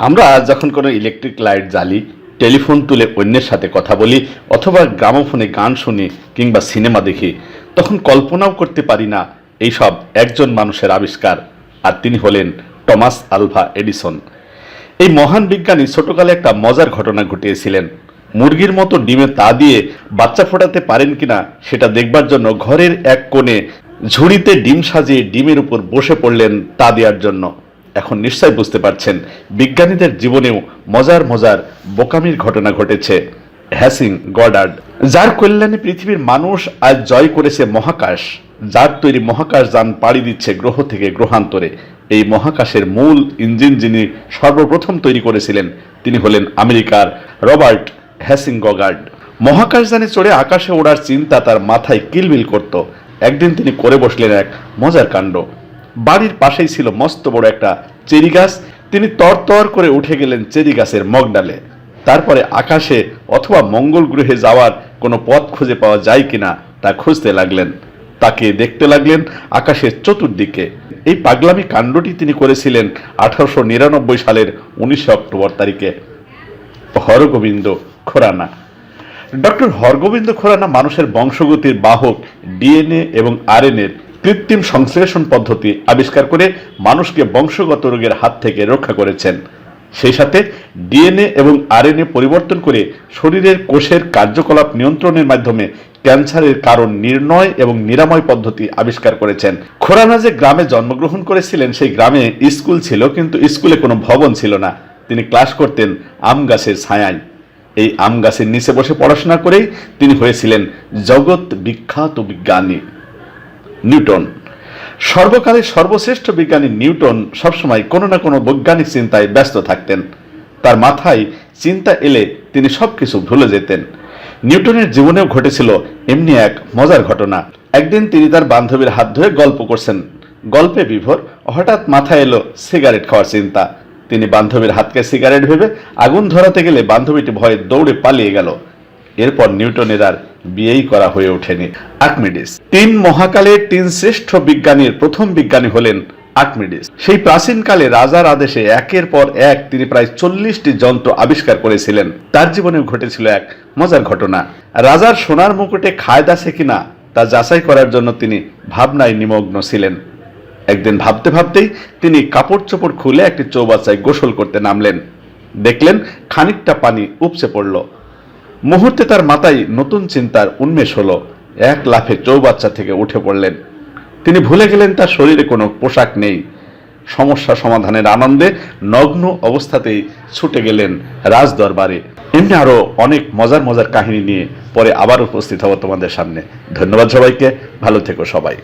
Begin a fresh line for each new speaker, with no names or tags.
আমরা যখন কোনো ইলেকট্রিক লাইট জ্বালি টেলিফোন তুলে অন্যের সাথে কথা বলি, অথবা গ্রামোফোনে গান শুনি কিংবা সিনেমা দেখি, তখন কল্পনাও করতে পারি না এইসব একজন মানুষের আবিষ্কার। আর তিনি হলেন টমাস আলভা এডিসন। এই মহান বিজ্ঞানী ছোটকালে একটা মজার ঘটনা ঘটিয়েছিলেন। মুরগির মতো ডিমে তা দিয়ে বাচ্চা ফোটাতে পারেন কিনা, সেটা দেখবার জন্য ঘরের এক কোণে ঝুড়িতে ডিম সাজিয়ে ডিমের উপর বসে পড়লেন তা দেওয়ার জন্য। এখন নিশ্চয় বুঝতে পারছেন, বিজ্ঞানীদের জীবনেও মজার মজার বোকামির ঘটনা ঘটেছে। হ্যাসিং গডার্ড, যার কল্যাণে পৃথিবীর মানুষ আজ জয় করেছে মহাকাশ। যার তৈরি মহাকাশ যান পাড়ি দিচ্ছে গ্রহ থেকে গ্রহান্তরে। এই মহাকাশের মূল ইঞ্জিন যিনি সর্বপ্রথম তৈরি করেছিলেন, তিনি হলেন আমেরিকার রবার্ট হ্যাসিং গগার্ড। মহাকাশযানে চড়ে আকাশে ওড়ার চিন্তা তার মাথায় কিলবিল করত। একদিন তিনি করে বসলেন এক মজার কাণ্ড। বাড়ির পাশেই ছিল মস্ত বড় একটা চেরি গাছ। তিনি তরতর করে উঠে গেলেন চেরি গাছের মগডালে। তারপরে আকাশে অথবা মঙ্গল গ্রহে যাওয়ার কোনো পথ খুঁজে পাওয়া যায় কিনা তা খুঁজতে লাগলেন। তাকে দেখতে লাগলেন আকাশের চতুর্দিকে। এই পাগলামি কাণ্ডটি তিনি করেছিলেন আঠারোশো নিরানব্বই সালের উনিশে অক্টোবর তারিখে। হরগোবিন্দ খোরানা। ডক্টর হরগোবিন্দ খোরানা মানুষের বংশগতির বাহক, ডিএনএ এবং আরএনএর কৃত্রিম সংশ্লেষণ পদ্ধতি আবিষ্কার করে মানুষকে বংশগত রোগের হাত থেকে রক্ষা করেছেন। সেই সাথে ডিএনএ এবং আরএনএ পরিবর্তন করে শরীরের কোষের কার্যকলাপ নিয়ন্ত্রণের মাধ্যমে ক্যান্সারের কারণ নির্ণয় এবং নিরাময় পদ্ধতি আবিষ্কার করেছেন। খোরানা যে গ্রামে জন্মগ্রহণ করেছিলেন, সেই গ্রামে স্কুল ছিল, কিন্তু স্কুলে কোনো ভবন ছিল না। তিনি ক্লাস করতেন আম গাছের ছায়ায়। এই আম গাছের নিচে বসে পড়াশোনা করেই তিনি হয়েছিলেন জগৎ বিখ্যাত বিজ্ঞানী। নিউটন। সর্বকালের সর্বশ্রেষ্ঠ বিজ্ঞানী নিউটন সবসময় কোনো না কোনো বৈজ্ঞানিক চিন্তায় ব্যস্ত থাকতেন। তার মাথায় চিন্তা এলে তিনি সবকিছু ভুলে যেতেন। নিউটনের জীবনেও ঘটেছিল এমনি এক মজার ঘটনা। একদিন তিনি তার বান্ধবীর হাত ধরে গল্প করছেন। গল্পে বিভোর হঠাৎ মাথায় এলো সিগারেট খাওয়ার চিন্তা। তিনি বান্ধবীর হাতকে সিগারেট ভেবে আগুন ধরাতে গেলে বান্ধবীটি ভয়ে দৌড়ে পালিয়ে গেল। এরপর নিউটনের আর বিয়েই করা হয়ে ওঠেনি আর্কিমিডিস। তিন মহাকালের তিন শ্রেষ্ঠ বিজ্ঞানীর প্রথম বিজ্ঞানী হলেন আর্কিমিডিস। সেই প্রাচীনকালে রাজার আদেশে একের পর এক তিনি প্রায় চল্লিশটি যন্ত্র আবিষ্কার করেছিলেন। তার জীবনেও ঘটেছিল এক মজার ঘটনা। রাজার সোনার মুকুটে খায়দ আছে কিনা তা যাচাই করার জন্য তিনি ভাবনায় নিমগ্ন ছিলেন। একদিন ভাবতে ভাবতেই তিনি কাপড় চোপড় খুলে একটি চৌবাচ্চায় গোসল করতে নামলেন। দেখলেন খানিকটা পানি উপচে পড়ল। মুহূর্তে তার মাথায় নতুন চিন্তার উন্মেষ হলো। এক লাফে চৌবাচ্চা থেকে উঠে পড়লেন। তিনি ভুলে গেলেন তার শরীরে কোনো পোশাক নেই। সমস্যা সমাধানের আনন্দে নগ্ন অবস্থাতেই ছুটে গেলেন রাজ দরবারে এমনি আরও অনেক মজার মজার কাহিনী নিয়ে পরে আবার উপস্থিত হব তোমাদের সামনে। ধন্যবাদ সবাইকে। ভালো থেকো সবাই।